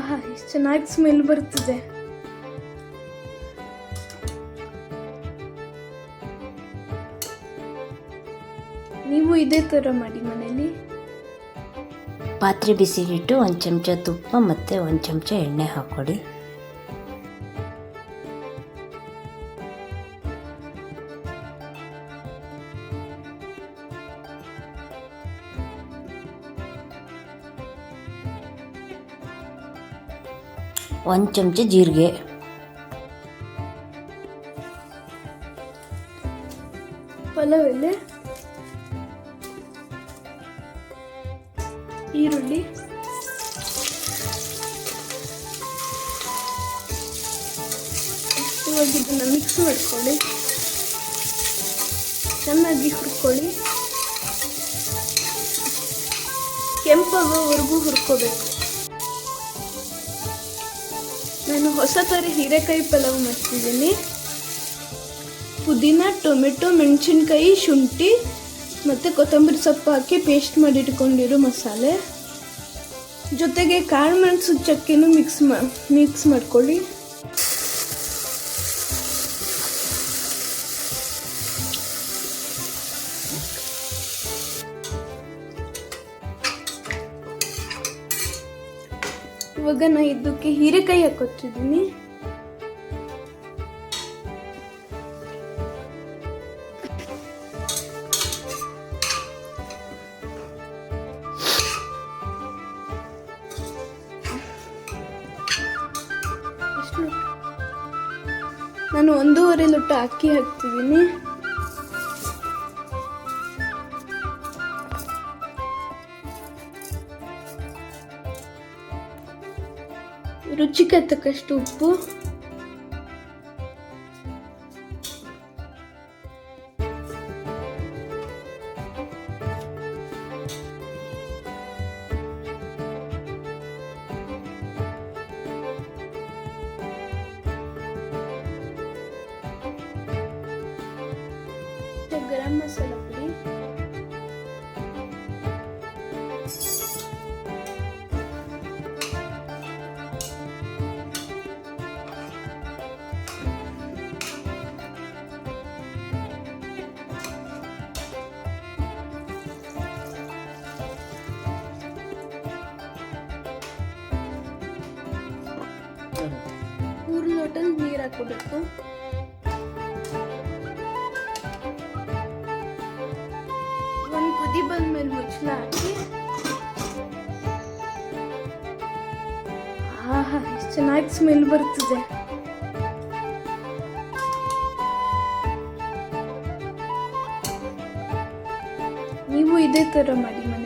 ಆಹಾ ಎಷ್ಟು ಚೆನ್ನಾಗಿ ಸ್ಮೆಲ್ ಬರ್ತಿದೆ. ನೀವು ಇದೇ ಥರ ಮಾಡಿ ಮನೇಲಿ? ಪಾತ್ರೆ ಬಿಸಿಲಿಟ್ಟು ಒಂದು ಚಮಚ ತುಪ್ಪ ಮತ್ತು ಒಂದು ಚಮಚ ಎಣ್ಣೆ ಹಾಕ್ಕೊಡಿ ಒಂದು ಚಮಚ ಜೀರಿಗೆ. ಪಲಾವ್ ಎಲೆ ಈರುಳ್ಳಿ. ಇದನ್ನ ಮಿಕ್ಸ್ ಮಾಡ್ಕೊಳ್ಳಿ. ಚೆನ್ನಾಗಿ ಹುರ್ಕೊಳ್ಳಿ. ಕೆಂಪಾಗೋವರೆಗೂ ಹುರ್ಕೋಬೇಕು. ನಾನು ಹೊಸ ಥರ ಹೀರೆಕಾಯಿ ಪಲಾವ್ ಮಾಡ್ತಿದ್ದೀನಿ. ಪುದೀನ, ಟೊಮೆಟೊ, ಮೆಣಸಿನ್ಕಾಯಿ, ಶುಂಠಿ ಮತ್ತು ಕೊತ್ತಂಬರಿ ಸೊಪ್ಪು ಹಾಕಿ ಪೇಸ್ಟ್ ಮಾಡಿ ಇಟ್ಕೊಂಡಿರೋ ಮಸಾಲೆ. ಜೊತೆಗೆ ಕಾಳು ಮೆಣಸು ಚಕ್ಕೆನೂ ಮಿಕ್ಸ್ ಮಾ ಮಿಕ್ಸ್ ಮಾಡ್ಕೊಳ್ಳಿ. ಇವಾಗ ನಾ ಇದಕ್ಕೆ ಹೀರೆಕಾಯಿ ಹಾಕೊತಿದ್ದೀನಿ ನಾನು ಒಂದೂವರೆ ಲೋಟ ಅಕ್ಕಿ ಹಾಕ್ತಿದ್ದೀನಿ. ರುಚಿಗೆ ತಕ್ಕಷ್ಟು ಉಪ್ಪು ಗರಂ ಮಸಾಲ ಪುಡಿ ಮೂರು ಲೋಟ ನೀರು ಹಾಕೋಬೇಕು ಒಂದು ಕುದಿ ಬಂದ್ಮೇಲೆ ಮುಚ್ಚಳ ಹಾಕಿ ಆಹಾ ಎಷ್ಟು ಚೆನ್ನಾಗಿ ಸ್ಮೆಲ್ ಬರ್ತಿದೆ ನೀವು ಇದೇ ಥರ ಮಾಡಿ ಮನೇಲಿ